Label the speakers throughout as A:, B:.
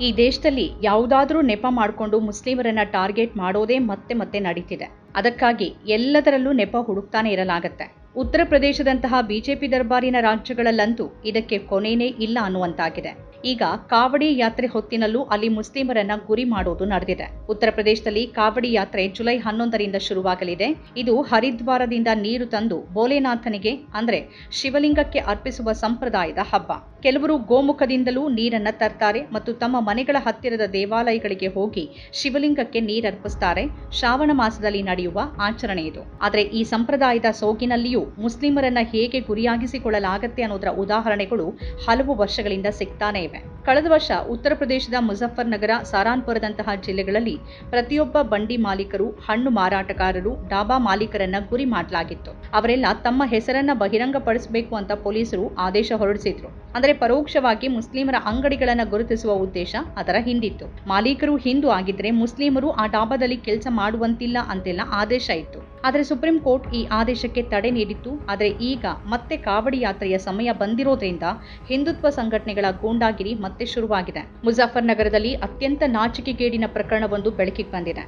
A: ಈ ದೇಶದಲ್ಲಿ ಯಾವುದಾದ್ರೂ ನೆಪ ಮಾಡಿಕೊಂಡು ಮುಸ್ಲಿಮರನ್ನ ಟಾರ್ಗೆಟ್ ಮಾಡೋದೇ ಮತ್ತೆ ಮತ್ತೆ ನಡೀತಿದೆ. ಅದಕ್ಕಾಗಿ ಎಲ್ಲದರಲ್ಲೂ ನೆಪ ಹುಡುಕ್ತಾನೆ ಇರಲಾಗತ್ತೆ. ಉತ್ತರ ಪ್ರದೇಶದಂತಹ ಬಿಜೆಪಿ ದರ್ಬಾರಿನ ರಾಜ್ಯಗಳಲ್ಲಂತೂ ಇದಕ್ಕೆ ಕೊನೆಯೇ ಇಲ್ಲ ಅನ್ನುವಂತಾಗಿದೆ. ಈಗ ಕಾವಡಿ ಯಾತ್ರೆ ಹೊತ್ತಿನಲ್ಲೂ ಅಲ್ಲಿ ಮುಸ್ಲಿಮರನ್ನ ಗುರಿ ಮಾಡೋದು ನಡೆದಿದೆ. ಉತ್ತರ ಪ್ರದೇಶದಲ್ಲಿ ಕಾವಡಿ ಯಾತ್ರೆ ಜುಲೈ ಹನ್ನೊಂದರಿಂದ ಶುರುವಾಗಲಿದೆ. ಇದು ಹರಿದ್ವಾರದಿಂದ ನೀರು ತಂದು ಭೋಲೆನಾಥನಿಗೆ, ಅಂದ್ರೆ ಶಿವಲಿಂಗಕ್ಕೆ ಅರ್ಪಿಸುವ ಸಂಪ್ರದಾಯದ ಹಬ್ಬ. ಕೆಲವರು ಗೋಮುಖದಿಂದಲೂ ನೀರನ್ನ ತರ್ತಾರೆ ಮತ್ತು ತಮ್ಮ ಮನೆಗಳ ಹತ್ತಿರದ ದೇವಾಲಯಗಳಿಗೆ ಹೋಗಿ ಶಿವಲಿಂಗಕ್ಕೆ ನೀರರ್ಪಿಸ್ತಾರೆ. ಶ್ರಾವಣ ಮಾಸದಲ್ಲಿ ನಡೆಯುವ ಆಚರಣೆ ಇದು. ಆದರೆ ಈ ಸಂಪ್ರದಾಯದ ಸೋಗಿನಲ್ಲಿಯೂ ಮುಸ್ಲಿಮರನ್ನ ಹೇಗೆ ಗುರಿಯಾಗಿಸಿಕೊಳ್ಳಲಾಗತ್ತೆ ಅನ್ನೋದರ ಉದಾಹರಣೆಗಳು ಹಲವು ವರ್ಷಗಳಿಂದ ಸಿಗ್ತಾನೆ ಕಳೆದ ವರ್ಷ ಉತ್ತರ ಪ್ರದೇಶದ ಮುಜಫರ್ ನಗರ ಸಾರಾನ್ಪುರದಂತಹ ಜಿಲ್ಲೆಗಳಲ್ಲಿ ಪ್ರತಿಯೊಬ್ಬ ಬಂಡಿ ಮಾಲೀಕರು, ಹಣ್ಣು ಮಾರಾಟಗಾರರು, ಡಾಬಾ ಮಾಲೀಕರನ್ನ ಗುರಿ ಮಾಡಲಾಗಿತ್ತು. ಅವರೆಲ್ಲ ತಮ್ಮ ಹೆಸರನ್ನ ಬಹಿರಂಗಪಡಿಸಬೇಕು ಅಂತ ಪೊಲೀಸರು ಆದೇಶ ಹೊರಡಿಸಿದ್ರು. ಅಂದರೆ ಪರೋಕ್ಷವಾಗಿ ಮುಸ್ಲಿಮರ ಅಂಗಡಿಗಳನ್ನ ಗುರುತಿಸುವ ಉದ್ದೇಶ ಅದರ ಹಿಂದಿತ್ತು. ಮಾಲೀಕರು ಹಿಂದೂ ಆಗಿದ್ರೆ ಮುಸ್ಲಿಮರು ಆ ಡಾಬಾದಲ್ಲಿ ಕೆಲಸ ಮಾಡುವಂತಿಲ್ಲ ಅಂತೆಲ್ಲ ಆದೇಶ ಇತ್ತು. ಆದರೆ ಸುಪ್ರೀಂ ಕೋರ್ಟ್ ಈ ಆದೇಶಕ್ಕೆ ತಡೆ ನೀಡಿತ್ತು. ಆದರೆ ಈಗ ಮತ್ತೆ ಕಾವಡಿ ಯಾತ್ರೆಯ ಸಮಯ ಬಂದಿರೋದ್ರಿಂದ ಹಿಂದುತ್ವ ಸಂಘಟನೆಗಳ ಗೂಂಡಾಗಿರಿ ಮತ್ತೆ ಶುರುವಾಗಿದೆ. ಮುಜಾಫರ್ನಗರದಲ್ಲಿ ಅತ್ಯಂತ ನಾಚಿಕೆಗೇಡಿನ ಪ್ರಕರಣವೊಂದು ಬೆಳಕಿಗೆ ಬಂದಿದೆ.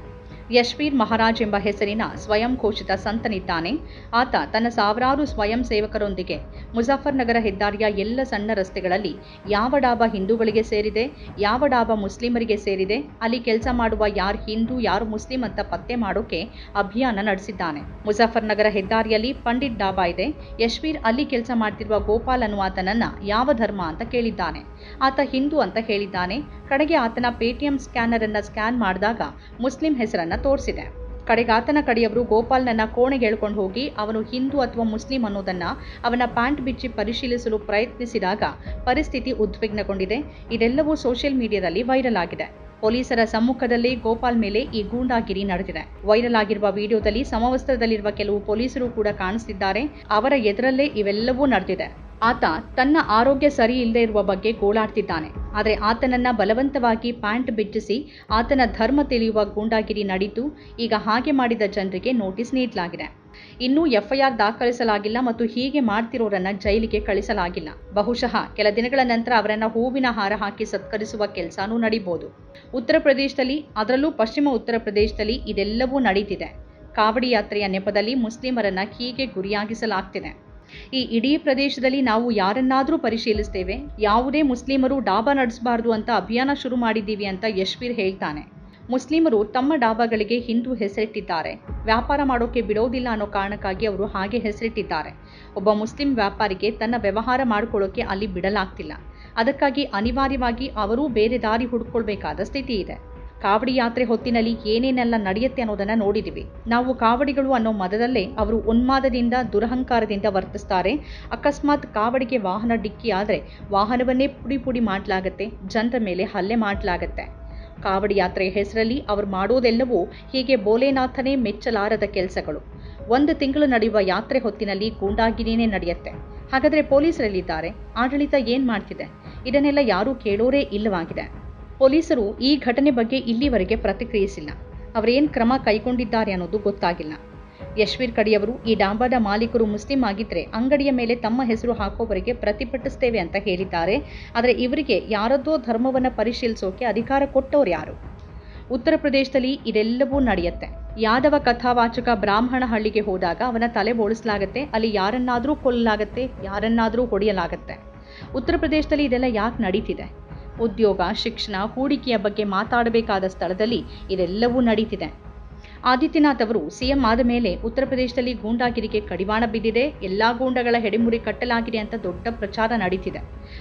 A: ಯಶ್ವೀರ್ ಮಹಾರಾಜ್ ಎಂಬ ಹೆಸರಿನ ಸ್ವಯಂ ಘೋಷಿತ ಸಂತನಿದ್ದಾನೆ. ಆತ ತನ್ನ ಸಾವಿರಾರು ಸ್ವಯಂ ಸೇವಕರೊಂದಿಗೆ ಮುಜಾಫರ್ ನಗರ ಹೆದ್ದಾರಿಯ ಎಲ್ಲ ಸಣ್ಣ ರಸ್ತೆಗಳಲ್ಲಿ ಯಾವ ಡಾಬಾ ಹಿಂದೂಗಳಿಗೆ ಸೇರಿದೆ, ಯಾವ ಡಾಬಾ ಮುಸ್ಲಿಮರಿಗೆ ಸೇರಿದೆ, ಅಲ್ಲಿ ಕೆಲಸ ಮಾಡುವ ಯಾರು ಹಿಂದೂ, ಯಾರು ಮುಸ್ಲಿಂ ಅಂತ ಪತ್ತೆ ಮಾಡೋಕೆ ಅಭಿಯಾನ ನಡೆಸಿದ್ದಾನೆ. ಮುಜಾಫರ್ ನಗರ ಹೆದ್ದಾರಿಯಲ್ಲಿ ಪಂಡಿತ್ ಡಾಬಾ ಇದೆ. ಯಶ್ವೀರ್ ಅಲ್ಲಿ ಕೆಲಸ ಮಾಡ್ತಿರುವ ಗೋಪಾಲ್ ಅನ್ನುವಾತನನ್ನ ಯಾವ ಧರ್ಮ ಅಂತ ಕೇಳಿದ್ದಾನೆ. ಆತ ಹಿಂದೂ ಅಂತ ಹೇಳಿದ್ದಾನೆ. ಕಡೆಗೆ ಆತನ ಪೇಟಿಎಂ ಸ್ಕ್ಯಾನರ್ ಅನ್ನ ಸ್ಕ್ಯಾನ್ ಮಾಡಿದಾಗ ಮುಸ್ಲಿಂ ಹೆಸರನ್ನ ತೋರಿಸಿದೆ. ಕಡೆಗಾತನ ಕಡೆಯವರು ಗೋಪಾಲ್ನನ್ನ ಕೋಣೆಗೆ ಎಳ್ಕೊಂಡು ಹೋಗಿ, ಅವನು ಹಿಂದೂ ಅಥವಾ ಮುಸ್ಲಿಂ ಅನ್ನೋದನ್ನ ಅವನ ಪ್ಯಾಂಟ್ ಬಿಚ್ಚಿ ಪರಿಶೀಲಿಸಲು ಪ್ರಯತ್ನಿಸಿದಾಗ ಪರಿಸ್ಥಿತಿ ಉದ್ವಿಗ್ನಗೊಂಡಿದೆ. ಇದೆಲ್ಲವೂ ಸೋಷಿಯಲ್ ಮೀಡಿಯಾದಲ್ಲಿ ವೈರಲ್ ಆಗಿದೆ. ಪೊಲೀಸರ ಸಮ್ಮುಖದಲ್ಲಿ ಗೋಪಾಲ್ ಮೇಲೆ ಈ ಗೂಂಡಾಗಿರಿ ನಡೆದಿದೆ. ವೈರಲ್ ಆಗಿರುವ ವಿಡಿಯೋದಲ್ಲಿ ಸಮವಸ್ತ್ರದಲ್ಲಿರುವ ಕೆಲವು ಪೊಲೀಸರು ಕೂಡ ಕಾಣಿಸ್ತಿದ್ದಾರೆ. ಅವರ ಎದುರಲ್ಲೇ ಇವೆಲ್ಲವೂ ನಡೆದಿದೆ. ಆತ ತನ್ನ ಆರೋಗ್ಯ ಸರಿ ಇಲ್ಲದೆ ಇರುವ ಬಗ್ಗೆ ಗೋಳಾಡ್ತಿದ್ದಾನೆ. ಆದರೆ ಆತನನ್ನ ಬಲವಂತವಾಗಿ ಪ್ಯಾಂಟ್ ಬಿಚ್ಚಿಸಿ ಆತನ ಧರ್ಮ ತಿಳಿಯುವ ಗೂಂಡಾಗಿರಿ ನಡೀತು. ಈಗ ಹಾಗೆ ಮಾಡಿದ ಜನರಿಗೆ ನೋಟಿಸ್ ನೀಡಲಾಗಿದೆ. ಇನ್ನೂ ಎಫ್ಐಆರ್ ದಾಖಲಿಸಲಾಗಿಲ್ಲ ಮತ್ತು ಹೀಗೆ ಮಾಡ್ತಿರೋರನ್ನ ಜೈಲಿಗೆ ಕಳಿಸಲಾಗಿಲ್ಲ. ಬಹುಶಃ ಕೆಲ ದಿನಗಳ ನಂತರ ಅವರನ್ನ ಹೂವಿನ ಹಾರ ಹಾಕಿ ಸತ್ಕರಿಸುವ ಕೆಲಸನೂ ನಡೀಬಹುದು ಉತ್ತರ ಪ್ರದೇಶದಲ್ಲಿ, ಅದರಲ್ಲೂ ಪಶ್ಚಿಮ ಉತ್ತರ ಪ್ರದೇಶದಲ್ಲಿ ಇದೆಲ್ಲವೂ ನಡೀತಿದೆ. ಕಾವಡಿ ಯಾತ್ರೆಯ ನೆಪದಲ್ಲಿ ಮುಸ್ಲಿಮರನ್ನ ಹೀಗೆ ಗುರಿಯಾಗಿಸಲಾಗ್ತಿದೆ. ಈ ಇಡೀ ಪ್ರದೇಶದಲ್ಲಿ ನಾವು ಯಾರನ್ನಾದರೂ ಪರಿಶೀಲಿಸ್ತೇವೆ, ಯಾವುದೇ ಮುಸ್ಲಿಮರು ಡಾಬಾ ನಡೆಸಬಾರ್ದು ಅಂತ ಅಭಿಯಾನ ಶುರು ಮಾಡಿದ್ದೀವಿ ಅಂತ ಯಶ್ವೀರ್ ಹೇಳ್ತಾನೆ. ಮುಸ್ಲಿಮರು ತಮ್ಮ ಡಾಬಾಗಳಿಗೆ ಹಿಂದೂ ಹೆಸರಿಟ್ಟಿದ್ದಾರೆ. ವ್ಯಾಪಾರ ಮಾಡೋಕೆ ಬಿಡೋದಿಲ್ಲ ಅನ್ನೋ ಕಾರಣಕ್ಕಾಗಿ ಅವರು ಹಾಗೆ ಹೆಸರಿಟ್ಟಿದ್ದಾರೆ. ಒಬ್ಬ ಮುಸ್ಲಿಂ ವ್ಯಾಪಾರಿಗೆ ತನ್ನ ವ್ಯವಹಾರ ಮಾಡಿಕೊಳ್ಳೋಕ್ಕೆ ಅಲ್ಲಿ ಬಿಡಲಾಗ್ತಿಲ್ಲ. ಅದಕ್ಕಾಗಿ ಅನಿವಾರ್ಯವಾಗಿ ಅವರೂ ಬೇರೆ ದಾರಿ ಹುಡ್ಕೊಳ್ಬೇಕಾದ ಸ್ಥಿತಿ ಇದೆ. ಕಾವಡಿ ಯಾತ್ರೆ ಹೊತ್ತಿನಲ್ಲಿ ಏನೇನೆಲ್ಲ ನಡೆಯುತ್ತೆ ಅನ್ನೋದನ್ನು ನೋಡಿದ್ದೀವಿ ನಾವು ಕಾವಡಿಗಳು ಅನ್ನೋ ಮದದಲ್ಲೇ ಅವರು ಉನ್ಮಾದದಿಂದ, ದುರಹಂಕಾರದಿಂದ ವರ್ತಿಸ್ತಾರೆ. ಅಕಸ್ಮಾತ್ ಕಾವಡಿಗೆ ವಾಹನ ಡಿಕ್ಕಿ ಆದರೆ ವಾಹನವನ್ನೇ ಪುಡಿ ಪುಡಿ ಮಾಡಲಾಗತ್ತೆ, ಜನರ ಮೇಲೆ ಹಲ್ಲೆ ಮಾಡಲಾಗತ್ತೆ. ಕಾವಡಿ ಯಾತ್ರೆಯ ಹೆಸರಲ್ಲಿ ಅವರು ಮಾಡೋದೆಲ್ಲವೂ ಹೀಗೆ ಬೋಲೆನಾಥನೇ ಮೆಚ್ಚಲಾರದ ಕೆಲಸಗಳು. ಒಂದು ತಿಂಗಳು ನಡೆಯುವ ಯಾತ್ರೆ ಹೊತ್ತಿನಲ್ಲಿ ಗೂಂಡಾಗಿನೇ ನಡೆಯುತ್ತೆ. ಹಾಗಾದರೆ ಪೊಲೀಸರಲ್ಲಿದ್ದಾರೆ ಆಡಳಿತ ಏನು ಮಾಡ್ತಿದೆ? ಇದನ್ನೆಲ್ಲ ಯಾರೂ ಕೇಳೋರೇ ಇಲ್ಲವಾಗಿದೆ. ಪೊಲೀಸರು ಈ ಘಟನೆ ಬಗ್ಗೆ ಇಲ್ಲಿವರೆಗೆ ಪ್ರತಿಕ್ರಿಯಿಸಿಲ್ಲ. ಅವರೇನು ಕ್ರಮ ಕೈಗೊಂಡಿದ್ದಾರೆ ಅನ್ನೋದು ಗೊತ್ತಾಗಿಲ್ಲ. ಯಶ್ವೀರ್ ಕಡಿಯವರು ಈ ಡಾಂಬಾದ ಮಾಲೀಕರು ಮುಸ್ಲಿಂ ಆಗಿದ್ರೆ ಅಂಗಡಿಯ ಮೇಲೆ ತಮ್ಮ ಹೆಸರು ಹಾಕೋವರೆಗೆ ಪ್ರತಿಭಟಿಸ್ತೇವೆ ಅಂತ ಹೇಳಿದ್ದಾರೆ. ಆದರೆ ಇವರಿಗೆ ಯಾರದ್ದೋ ಧರ್ಮವನ್ನು ಪರಿಶೀಲಿಸೋಕೆ ಅಧಿಕಾರ ಕೊಟ್ಟವ್ರು ಯಾರು? ಉತ್ತರ ಪ್ರದೇಶದಲ್ಲಿ ಇದೆಲ್ಲವೂ ನಡೆಯುತ್ತೆ. ಯಾದವ ಕಥಾವಾಚಕ ಬ್ರಾಹ್ಮಣ ಹಳ್ಳಿಗೆ ಹೋದಾಗ ಅವನ ತಲೆ ಬೋಳಿಸಲಾಗತ್ತೆ, ಅಲ್ಲಿ ಯಾರನ್ನಾದರೂ ಕೊಲ್ಲಲಾಗತ್ತೆ, ಯಾರನ್ನಾದರೂ ಹೊಡೆಯಲಾಗತ್ತೆ. ಉತ್ತರ ಪ್ರದೇಶದಲ್ಲಿ ಇದೆಲ್ಲ ಯಾಕೆ ನಡೀತಿದೆ? ಉದ್ಯೋಗ, ಶಿಕ್ಷಣ, ಹೂಡಿಕೆಯ ಬಗ್ಗೆ ಮಾತಾಡಬೇಕಾದ ಸ್ಥಳದಲ್ಲಿ ಇದೆಲ್ಲವೂ ನಡೀತಿದೆ. ಆದಿತ್ಯನಾಥ್ ಅವರು ಸಿಎಂ ಆದ ಮೇಲೆ ಉತ್ತರ ಪ್ರದೇಶದಲ್ಲಿ ಗೂಂಡಾಗಿರಿಗೆ ಕಡಿವಾಣ ಬಿದ್ದಿದೆ, ಎಲ್ಲ ಗೂಂಡಗಳ ಹೆಡೆಮುರಿ ಕಟ್ಟಲಾಗಿದೆ ಅಂತ ದೊಡ್ಡ ಪ್ರಚಾರ ನಡೀತಿದೆ.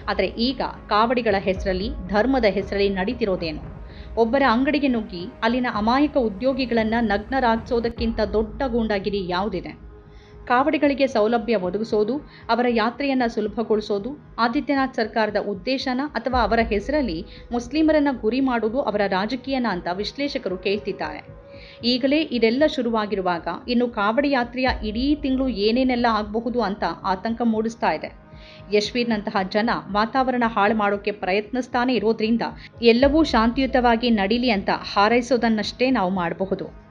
A: ಆದರೆ ಈಗ ಕಾವಡಿಗಳ ಹೆಸರಲ್ಲಿ, ಧರ್ಮದ ಹೆಸರಲ್ಲಿ ನಡೀತಿರೋದೇನು? ಒಬ್ಬರ ಅಂಗಡಿಗೆ ನುಗ್ಗಿ ಅಲ್ಲಿನ ಅಮಾಯಕ ಉದ್ಯೋಗಿಗಳನ್ನು ನಗ್ನರಾಗಿಸೋದಕ್ಕಿಂತ ದೊಡ್ಡ ಗೂಂಡಾಗಿರಿ ಯಾವುದಿದೆ? ಕಾವಡಿಗಳಿಗೆ ಸೌಲಭ್ಯ ಒದಗಿಸೋದು, ಅವರ ಯಾತ್ರೆಯನ್ನು ಸುಲಭಗೊಳಿಸೋದು, ಆದಿತ್ಯನಾಥ್ ಸರ್ಕಾರದ ಉದ್ದೇಶನ ಅಥವಾ ಅವರ ಹೆಸರಲ್ಲಿ ಮುಸ್ಲಿಮರನ್ನು ಗುರಿ ಮಾಡೋದು ಅವರ ರಾಜಕೀಯನ ಅಂತ ವಿಶ್ಲೇಷಕರು ಕೇಳ್ತಿದ್ದಾರೆ. ಈಗಲೇ ಇದೆಲ್ಲ ಶುರುವಾಗಿರುವಾಗ ಇನ್ನು ಕಾವಡಿ ಯಾತ್ರೆಯ ಇಡೀ ತಿಂಗಳು ಏನೇನೆಲ್ಲ ಆಗಬಹುದು ಅಂತ ಆತಂಕ ಮೂಡಿಸ್ತಾ ಇದೆ. ಯಶ್ವೀರ್ನಂತಹ ಜನ ವಾತಾವರಣ ಹಾಳು ಮಾಡೋಕ್ಕೆ ಪ್ರಯತ್ನಿಸ್ತಾನೆ ಇರೋದ್ರಿಂದ ಎಲ್ಲವೂ ಶಾಂತಿಯುತವಾಗಿ ನಡೀಲಿ ಅಂತ ಹಾರೈಸೋದನ್ನಷ್ಟೇ ನಾವು ಮಾಡಬಹುದು.